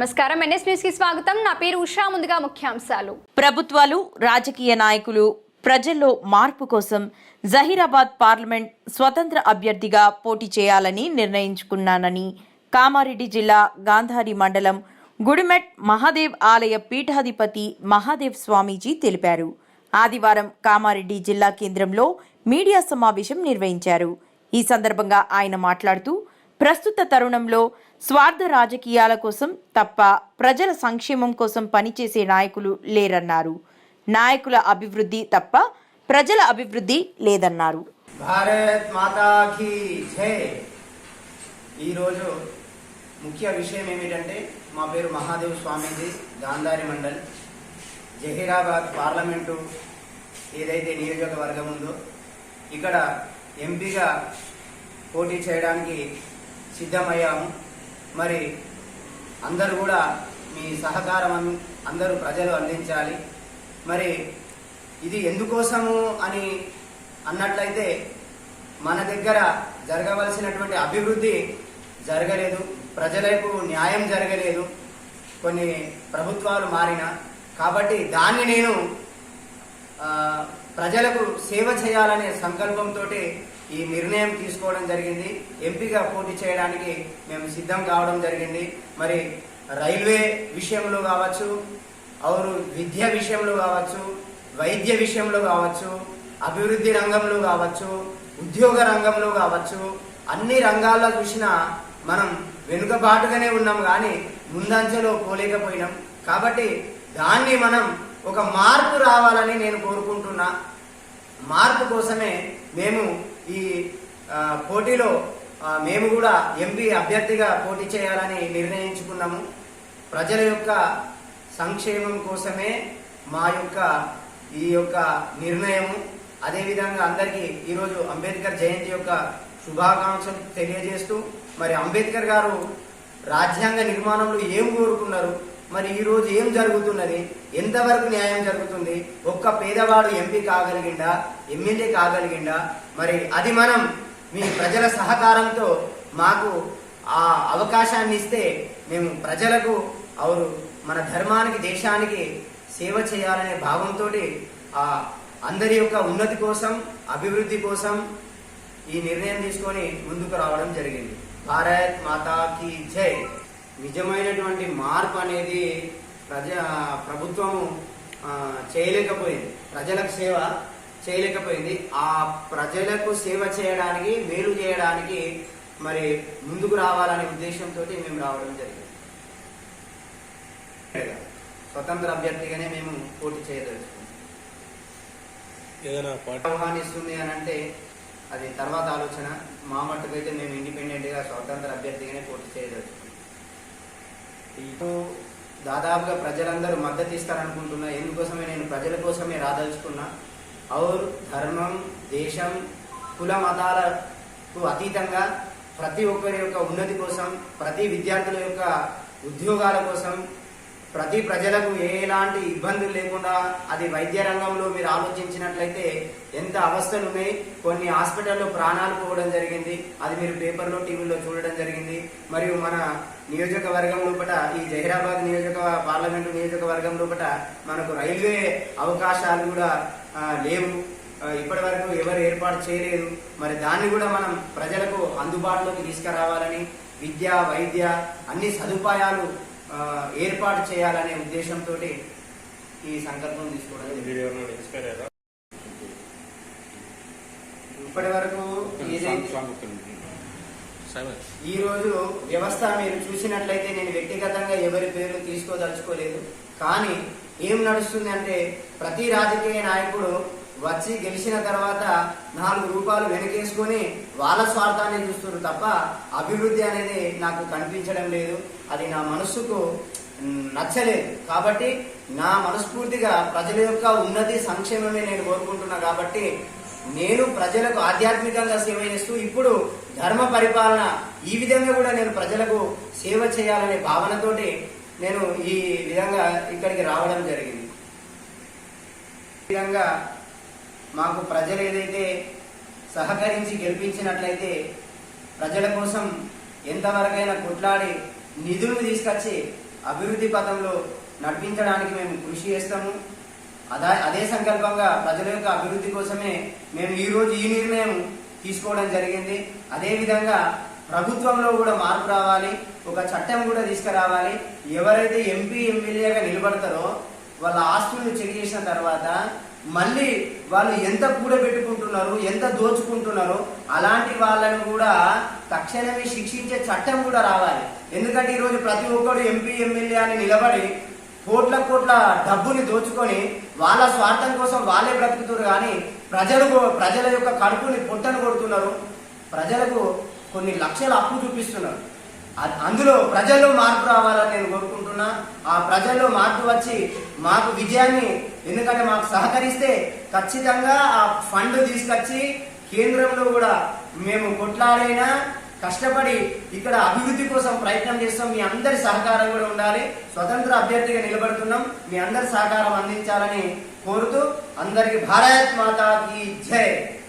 నమస్కారం. ఎన్ఎస్ న్యూస్కి స్వాగతం. నా పేరు ఉషా. ముందుగా ముఖ్యాంశాలు. ప్రభుత్వాలు రాజకీయ నాయకులు ప్రజల్లో మార్పు కోసం జహీరాబాద్ పార్లమెంట్ స్వతంత్ర అభ్యర్థిగా పోటీ చేయాలని నిర్ణయించుకున్నానని కామారెడ్డి జిల్లా గాంధారి మండలం గుడిమెట్ మహాదేవ్ ఆలయ పీఠాధిపతి మహాదేవ్ స్వామీజీ తెలిపారు. ఆదివారం కామారెడ్డి జిల్లా కేంద్రంలో మీడియా సమావేశం నిర్వహించారు. ఈ సందర్భంగా ఆయన మాట్లాడుతూ ప్రస్తుత తరుణంలో స్వార్థ రాజకీయాల కోసం తప్ప ప్రజల సంక్షేమం కోసం పనిచేసే నాయకులు లేరన్నారు. నాయకుల అభివృద్ధి తప్ప ప్రజల అభివృద్ధి లేదన్నారు. భారత్ మాతా జై. ఈరోజు ముఖ్య విషయం ఏమిటంటే మా పేరు మహాదేవ్ స్వామీజీ గాంధారి మండల్. జహీరాబాద్ పార్లమెంటు ఏదైతే నియోజకవర్గం ఉందో ఇక్కడ ఎంపీగా పోటీ చేయడానికి సిద్ధమయ్యాము. మరి అందరూ కూడా మీ సహకారం అందరూ ప్రజలు అందించాలి. మరి ఇది ఎందుకోసము అని అన్నట్లయితే మన దగ్గర జరగవలసినటువంటి అభివృద్ధి జరగలేదు. ప్రజలకు న్యాయం జరగలేదు. కొన్ని ప్రభుత్వాలు మారిన. కాబట్టి దాన్ని నేను ప్రజలకు సేవ చేయాలనే సంకల్పంతో ఈ నిర్ణయం తీసుకోవడం జరిగింది. ఎంపీగా పోటీ చేయడానికి మేము సిద్ధం కావడం జరిగింది. మరి రైల్వే విషయంలో కావచ్చు అవును విద్య విషయంలో కావచ్చు వైద్య విషయంలో కావచ్చు అభివృద్ధి రంగంలో కావచ్చు ఉద్యోగ రంగంలో కావచ్చు అన్ని రంగాల్లో చూసినా మనం వెనుకబాటుగానే ఉన్నాం కానీ ముందంచెలో పోలేకపోయినాం. కాబట్టి దాన్ని మనం ఒక మార్పు రావాలని నేను కోరుకుంటున్నా. మార్పు కోసమే మేము ఈ పోటీలో మేము కూడా ఎంపీ అభ్యర్థిగా పోటీ చేయాలని నిర్ణయించుకున్నాము. ప్రజల యొక్క సంక్షేమం కోసమే మా యొక్క ఈ యొక్క నిర్ణయము. అదేవిధంగా అందరికీ ఈరోజు అంబేద్కర్ జయంతి యొక్క శుభాకాంక్షలు తెలియజేస్తూ మరి అంబేద్కర్ గారు రాజ్యాంగ నిర్మాణంలో ఏం కోరుకున్నారు? మరి ఈ రోజు ఏం జరుగుతున్నది? ఎంతవరకు న్యాయం జరుగుతుంది? ఒక్క పేదవాడు ఎంపీ కాగలిగిండా? ఎమ్మెల్యే కాగలిగిండా? మరి అది మనం మీ ప్రజల సహకారంతో మాకు ఆ అవకాశాన్ని ఇస్తే మేము ప్రజలకు అవును మన ధర్మానికి దేశానికి సేవ చేయాలనే భావంతో ఆ అందరి యొక్క ఉన్నతి కోసం అభివృద్ధి కోసం ఈ నిర్ణయం తీసుకొని ముందుకు రావడం జరిగింది. భారత్ మాతా కీ జై! నిజమైనటువంటి మార్పు అనేది ప్రజ ప్రభుత్వము ఆ, చేయలేకపోయింది. ప్రజలకు సేవ చేయలేకపోయింది. ఆ ప్రజలకు సేవ చేయడానికి మేలు చేయడానికి మరి ముందుకు రావాలనే ఉద్దేశంతో మేము రావడం జరిగింది. స్వతంత్ర అభ్యర్థిగానే మేము పోటీ చేయదలుచుకున్నాం. ఆహ్వానిస్తుంది అని అంటే అది తర్వాత ఆలోచన. మా మట్టుకైతే మేము ఇండిపెండెంట్గా స్వతంత్ర అభ్యర్థిగానే పోటీ చేయదలుచుకున్నాం. ఇప్పుడు దాదాపుగా ప్రజలందరూ మద్దతు ఇస్తారనుకుంటున్నా. ఎందుకోసమే నేను ప్రజల కోసమే రాదలుచుకున్నా. ఔర్ ధర్మం దేశం కుల మతాలకు అతీతంగా ప్రతి ఒక్కరి యొక్క ఉన్నతి కోసం ప్రతి విద్యార్థుల యొక్క ఉద్యోగాల కోసం ప్రతి ప్రజలకు ఎలాంటి ఇబ్బందులు లేకుండా అది వైద్య రంగంలో మీరు ఆలోచించినట్లయితే ఎంత అవస్థలు ఉన్నాయి కొన్ని హాస్పిటల్లో ప్రాణాలు పోవడం జరిగింది అది మీరు పేపర్లో టీవీలో చూడడం జరిగింది. మరియు మన నియోజకవర్గం లోపల ఈ జహీరాబాద్ నియోజక పార్లమెంటు నియోజకవర్గం లోపల మనకు రైల్వే అవకాశాలు కూడా లేవు. ఇప్పటి వరకు ఎవరు ఏర్పాటు చేయలేదు. మరి దాన్ని కూడా మనం ప్రజలకు అందుబాటులోకి తీసుకురావాలని విద్య వైద్య అన్ని సదుపాయాలు ఏర్పాటు చేయాలనే ఉద్దేశంతో ఈ సంకల్పం తీసుకోవడం ఇప్పటి వరకు. ఈ రోజు వ్యవస్థ మీరు చూసినట్లయితే నేను వ్యక్తిగతంగా ఎవరి పేర్లు తీసుకోదలుచుకోలేదు. కానీ ఏం నడుస్తుంది అంటే ప్రతి రాజకీయ నాయకుడు వచ్చి గెలిచిన తర్వాత నాలుగు రూపాయలు వెనకేసుకొని వాళ్ళ స్వార్థాన్ని చూస్తున్నారు తప్ప అభివృద్ధి అనేది నాకు కనిపించడం లేదు. అది నా మనస్సుకు నచ్చలేదు. కాబట్టి నా మనస్ఫూర్తిగా ప్రజల యొక్క ఉన్నతి సంక్షేమమే నేను కోరుకుంటున్నా కాబట్టి నేను ప్రజలకు ఆధ్యాత్మికంగా సేవ చేస్తూ ఇప్పుడు ధర్మ పరిపాలన ఈ విధంగా కూడా నేను ప్రజలకు సేవ చేయాలనే భావనతోటి నేను ఈ విధంగా ఇక్కడికి రావడం జరిగింది. ఈ విధంగా మాకు ప్రజలు ఏదైతే సహకరించి గెలిపించినట్లయితే ప్రజల కోసం ఎంతవరకైనా కొట్లాడి నిధులను తీసుకొచ్చి అభివృద్ధి పథంలో నడిపించడానికి మేము కృషి చేస్తాము. అదా అదే సంకల్పంగా ప్రజల యొక్క అభివృద్ధి కోసమే మేము ఈరోజు ఈ నిర్ణయం తీసుకోవడం జరిగింది. అదేవిధంగా ప్రభుత్వంలో కూడా మార్పు రావాలి. ఒక చట్టం కూడా తీసుకురావాలి. ఎవరైతే ఎంపీ ఎమ్మెల్యేగా నిలబడతారో వాళ్ళ ఆస్తులను చెక్ చేసిన తర్వాత మళ్ళీ వాళ్ళు ఎంత కూడబెట్టుకుంటున్నారు ఎంత దోచుకుంటున్నారో అలాంటి వాళ్ళని కూడా తక్షణమే శిక్షించే చట్టం కూడా రావాలి. ఎందుకంటే ఈరోజు ప్రతి ఒక్కరు ఎంపీ ఎమ్మెల్యే అని నిలబడి కోట్ల కోట్ల డబ్బుని దోచుకొని వాళ్ళ స్వార్థం కోసం వాళ్ళే బ్రతుకుతున్నారు. కానీ ప్రజలు ప్రజల యొక్క కడుపుని పొట్టను కొడుతున్నారు. ప్రజలకు కొన్ని లక్షల అప్పు చూపిస్తున్నారు. అందులో ప్రజల్లో మార్పు రావాలని నేను కోరుకుంటున్నా. ఆ ప్రజల్లో మార్పు వచ్చి మాకు విజయాన్ని ఎందుకంటే మాకు సహకరిస్తే ఖచ్చితంగా ఆ ఫండ్ తీసుకొచ్చి కేంద్రంలో కూడా మేము కొట్లాడైనా కష్టపడి ఇక్కడ అభివృద్ధి కోసం ప్రయత్నం చేస్తాం. మీ అందరి సహకారం కూడా ఉండాలి. స్వతంత్ర అభ్యర్థిగా నిలబడుతున్నాం. మీ అందరి సహకారం అందించాలని కోరుతూ అందరికి భారత్ మాతాకి జై.